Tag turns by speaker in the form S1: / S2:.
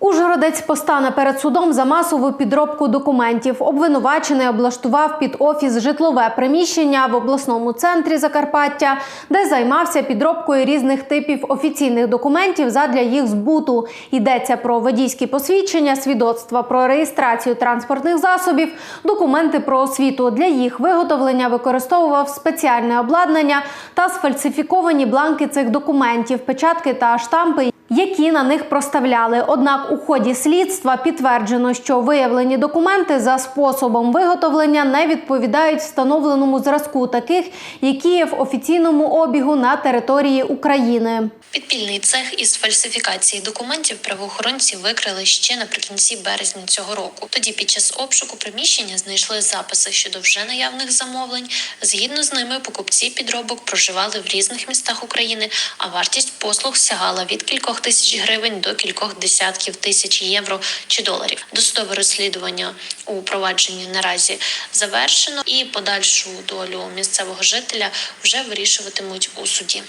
S1: Ужгородець постане перед судом за масову підробку документів. Обвинувачений облаштував під офіс житлове приміщення в обласному центрі Закарпаття, де займався підробкою різних типів офіційних документів задля їх збуту. Йдеться про водійські посвідчення, свідоцтва про реєстрацію транспортних засобів, документи про освіту. Для їх виготовлення використовував спеціальне обладнання та сфальсифіковані бланки цих документів, печатки та штампи які на них проставляли. Однак у ході слідства підтверджено, що виявлені документи за способом виготовлення не відповідають встановленому зразку таких, які є в офіційному обігу на території України.
S2: Підпільний цех із фальсифікації документів правоохоронці викрили ще наприкінці березня цього року. Тоді під час обшуку приміщення знайшли записи щодо вже наявних замовлень. Згідно з ними, покупці підробок проживали в різних містах України, а вартість послуг сягала від кількох тисяч гривень до кількох десятків тисяч євро чи доларів. Досудове розслідування у провадженні наразі завершено, і подальшу долю місцевого жителя вже вирішуватимуть у суді.